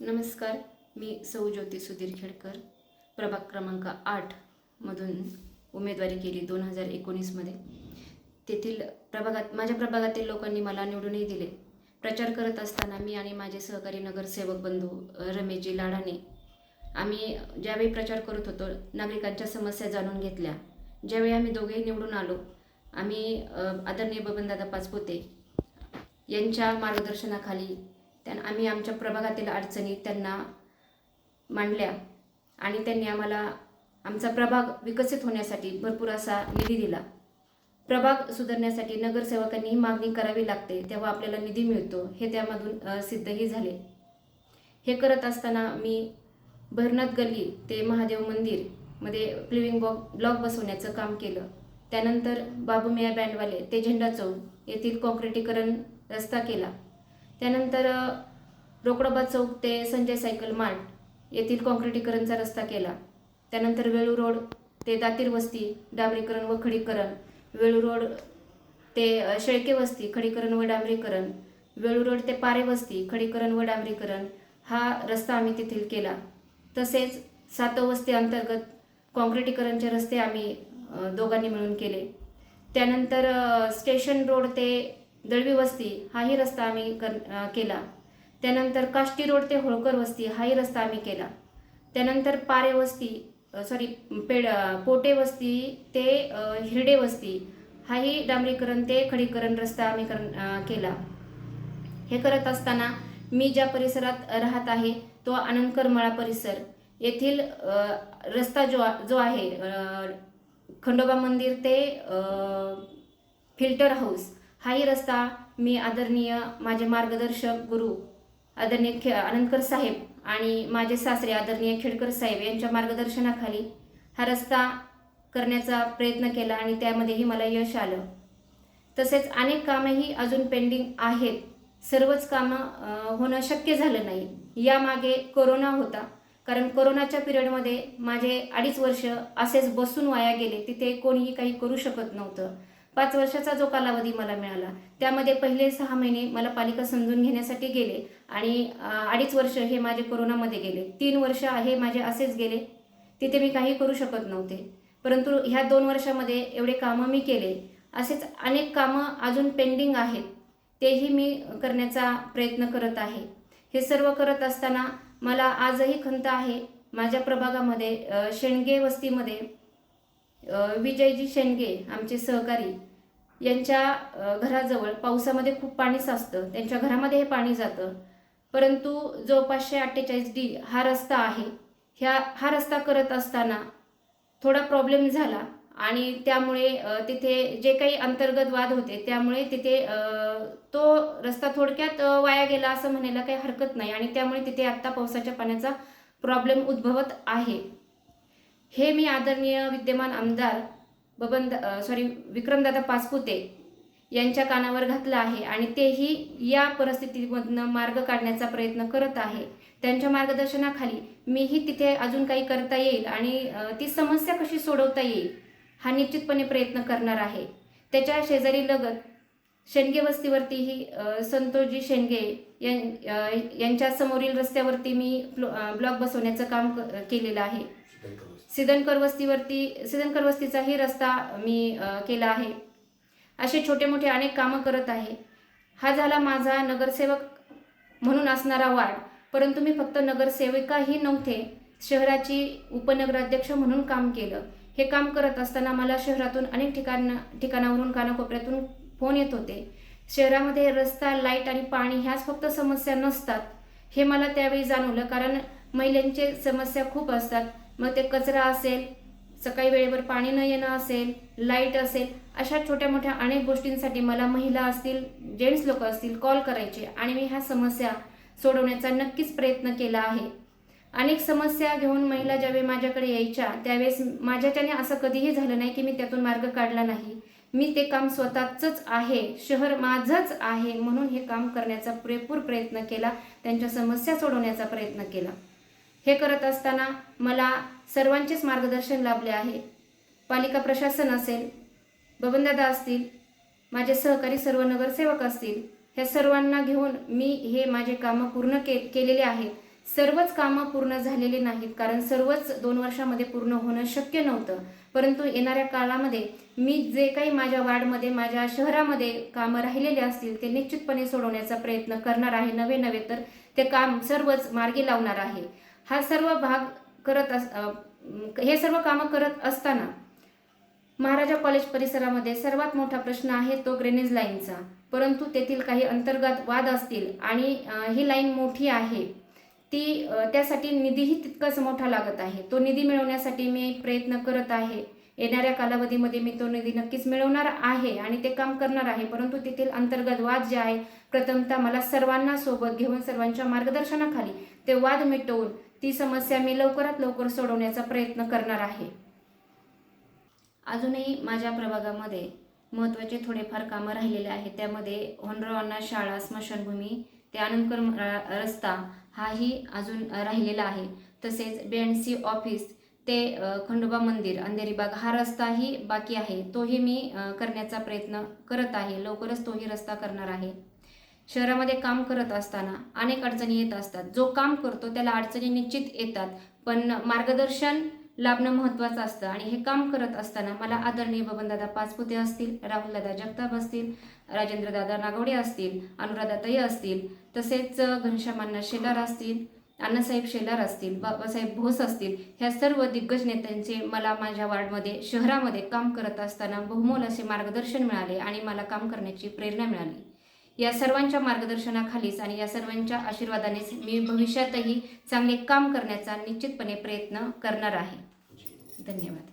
नमस्कार मी सौ ज्योती सुधीर खेडकर. प्रभाग क्रमांक आठमधून उमेदवारी केली दोन हजार एकोणीसमध्ये. तेथील प्रभागात माझ्या प्रभागातील लोकांनी मला निवडूनही दिले. प्रचार करत असताना मी आणि माझे सहकारी नगरसेवक बंधू रमेशजी लाडाने आम्ही ज्यावेळी प्रचार करत होतो नागरिकांच्या समस्या जाणून घेतल्या. ज्यावेळी आम्ही दोघेही निवडून आलो आम्ही आदरणीय बबनदादा पाचपोते यांच्या मार्गदर्शनाखाली त्यां आम्ही आमच्या प्रभागातील अडचणी त्यांना मांडल्या आणि त्यांनी आम्हाला आमचा प्रभाग विकसित होण्यासाठी भरपूर असा निधी दिला. प्रभाग सुधारण्यासाठी नगरसेवकांनी ही मागणी करावी लागते तेव्हा आपल्याला निधी मिळतो हे त्यामधून सिद्धही झाले. हे करत असताना मी भरनाथ गल्ली ते महादेव मंदिरमध्ये प्लिविंग बॉक ब्लॉक बसवण्याचं काम केलं. त्यानंतर बाबूमिया बँडवाले ते झेंडा चौक येथील कॉन्क्रिटीकरण रस्ता केला. त्यानंतर रोकडोबा चौक ते संजय सायकल मार्ट येथील काँक्रिटीकरणचा रस्ता केला. त्यानंतर वेळू रोड ते दातीर वस्ती डांबरीकरण व खडीकरण. वेळू रोड ते शेळके वस्ती खडीकरण व डांबरीकरण. वेळू रोड ते पारे वस्ती खडीकरण व डांबरीकरण हा रस्ता आम्ही तेथील केला. तसेच सातव वस्ती अंतर्गत काँक्रिटीकरणचे रस्ते आम्ही दोघांनी मिळून केले. त्यानंतर स्टेशन रोड ते दळवी वस्ती हाही रस्ता आम्ही कर केला. त्यानंतर काष्टी रोड ते होळकर वस्ती हाही रस्ता आम्ही केला. त्यानंतर पारे वस्ती सॉरी पेड पोटे वस्ती ते हिरडे वस्ती हाही डांबरीकरण ते खडीकरण रस्ता आम्ही कर केला. हे करत असताना मी ज्या परिसरात राहत आहे तो आनंदकर मळा परिसर. येथील रस्ता जो जो आहे खंडोबा मंदिर ते फिल्टर हाऊस हाही रस्ता मी आदरणीय माझे मार्गदर्शक गुरु आदरणीय खे आनंदकर साहेब आणि माझे सासरे आदरणीय खेडकर साहेब यांच्या मार्गदर्शनाखाली हा रस्ता करण्याचा प्रयत्न केला आणि त्यामध्येही मला यश आलं. तसेच अनेक कामेही अजून पेंडिंग आहेत. सर्वच कामं होणं शक्य झालं नाही. यामागे कोरोना होता. कारण कोरोनाच्या पिरियडमध्ये माझे अडीच वर्ष असेच बसून वाया गेले. तिथे कोणीही काही करू शकत नव्हतं. पाच वर्षाचा जो कालावधी मला मिळाला त्यामध्ये पहिले सहा महिने मला पालिका समजून घेण्यासाठी गेले आणि अडीच वर्ष हे माझे कोरोनामध्ये गेले. तीन वर्ष हे माझे असेच गेले. तिथे मी काही करू शकत नव्हते. परंतु ह्या दोन वर्षामध्ये एवढे कामं मी केले. असेच अनेक कामं अजून पेंडिंग आहेत. तेही मी करण्याचा प्रयत्न करत आहे. हे सर्व करत असताना मला आजही खंत आहे. माझ्या प्रभागामध्ये शेणगे वस्तीमध्ये विजयजी शेंडगे आमचे सहकारी यांच्या घराजवळ पावसामध्ये खूप पाणी साचतं. त्यांच्या घरामध्ये हे पाणी जातं. परंतु जो पाचशे अठ्ठेचाळीस डी हा रस्ता आहे. ह्या हा रस्ता करत असताना थोडा प्रॉब्लेम झाला आणि त्यामुळे तिथे जे काही अंतर्गत वाद होते त्यामुळे तिथे तो रस्ता थोडक्यात वाया गेला असं म्हणायला काही हरकत नाही आणि त्यामुळे तिथे आत्ता पावसाच्या पाण्याचा प्रॉब्लेम उद्भवत आहे. हे मी आदरणीय विद्यमान आमदार बबन सॉरी विक्रमदादा पाचपुते यांच्या कानावर घातलं आहे आणि तेही या परिस्थितीमधनं मार्ग काढण्याचा प्रयत्न करत आहे. त्यांच्या मार्गदर्शनाखाली मीही तिथे अजून काही करता येईल आणि ती समस्या कशी सोडवता येईल हा निश्चितपणे प्रयत्न करणार आहे. त्याच्या शेजारी लगत शेंडगे वस्तीवरतीही संतोषजी शेंडगे यां- यांच्या समोरील रस्त्यावरती मी फ्लो- ब्लॉक बसवण्याचं काम क- केलेलं आहे. सिदनकर वस्तीवरती सिदनकर वस्तीचाही रस्ता मी केला आहे. असे छोटे मोठे अनेक कामं करत आहे. हा झाला माझा नगरसेवक म्हणून असणारा वार्ड. परंतु मी फक्त नगरसेविकाही नव्हते शहराची उपनगराध्यक्ष म्हणून काम केलं. हे काम करत असताना मला शहरातून अनेक ठिकाण ठिकाणावरून कानाकोपऱ्यातून फोन येत होते. शहरामध्ये रस्ता लाइट आणि पाणी ह्याच फक्त समस्या नसतात हे मला त्यावेळी जाणवलं. कारण महिलांचे समस्या खूप असतात. मग ते कचरा असेल सकाळी वेळेवर पाणी न येणं असेल लाइट असेल अशा छोट्या मोठ्या अनेक गोष्टींसाठी मला महिला असतील जेंट्स लोक असतील कॉल करायचे. आणि मी ह्या समस्या सोडवण्याचा नक्कीच प्रयत्न केला आहे. अनेक समस्या घेऊन महिला ज्यावेळी माझ्याकडे यायच्या त्यावेळेस माझ्याच्याने असं कधीही झालं नाही की मी त्यातून मार्ग काढला नाही. मी ते काम स्वतःचंच आहे शहर माझंच आहे म्हणून हे काम करण्याचा पुरेपूर प्रयत्न केला त्यांच्या समस्या सोडवण्याचा प्रयत्न केला. हे करत असताना मला सर्वांचेच मार्गदर्शन लाभले आहे. पालिका प्रशासन असेल बबनदादा असतील माझे सहकारी सर्व नगरसेवक असतील ह्या सर्वांना घेऊन मी हे माझे कामं पूर्ण के केलेले आहेत सर्वच कामं पूर्ण झालेले नाहीत कारण सर्वच दोन वर्षामध्ये पूर्ण होणं शक्य नव्हतं. परंतु येणाऱ्या काळामध्ये मी जे काही माझ्या वार्डमध्ये माझ्या शहरामध्ये कामं राहिलेले असतील ते निश्चितपणे सोडवण्याचा प्रयत्न करणार आहे. नवे नवे तर ते काम सर्वच मार्गी लावणार आहे. हा सर्व भाग करत अस हे सर्व कामं करत असताना महाराजा कॉलेज परिसरामध्ये सर्वात मोठा प्रश्न आहे तो ग्रेनेज लाईनचा परंतु तेथील काही अंतर्गत वाद असतील आणि ही लाईन मोठी आहे ती त्यासाठी निधीही तितकाच मोठा लागत आहे. तो निधी मिळवण्यासाठी मी प्रयत्न करत आहे. येणाऱ्या कालावधीमध्ये मी तो निधी नक्कीच मिळवणार आहे आणि ते काम करणार आहे. परंतु तेथील अंतर्गत वाद जे आहे प्रथमतः मला सर्वांना सोबत घेऊन सर्वांच्या मार्गदर्शनाखाली ते वाद मिटवून ती समस्या मी लवकरात लवकर सोडवण्याचा प्रयत्न करणार आहे. अजूनही माझ्या प्रभागामध्ये महत्त्वाचे थोडेफार कामं राहिलेले आहेत. त्यामध्ये होनरावांना शाळा स्मशानभूमी ते आनंदकर रस्ता हाही अजून राहिलेला आहे. तसेच बी एन सी ऑफिस ते खंडोबा मंदिर अंधेरीबाग हा रस्ताही बाकी आहे. तोही मी करण्याचा प्रयत्न करत आहे. लवकरच तोही रस्ता करणार आहे. शहरामध्ये काम करत असताना अनेक अडचणी येत असतात. जो काम करतो त्याला अडचणी निश्चित येतात पण मार्गदर्शन लाभणं महत्त्वाचं असतं. आणि हे काम करत असताना मला आदरणीय बबनदादा पाचपुते असतील राहुलदादा जगताप असतील राजेंद्रदादा नागवडे असतील अनुराधाताई असतील तसेच घनश्यामांना शेलार असतील अण्णासाहेब शेलार असतील बाबासाहेब भोस असतील ह्या सर्व दिग्गज नेत्यांचे मला माझ्या वार्डमध्ये शहरामध्ये काम करत असताना बहुमोल असे मार्गदर्शन मिळाले आणि मला काम करण्याची प्रेरणा मिळाली. या सर्वांच्या मार्गदर्शनाखालीच आणि या सर्वांच्या आशीर्वादानेच मी भविष्यातही चांगले काम करण्याचा निश्चितपणे प्रयत्न करणार आहे. धन्यवाद.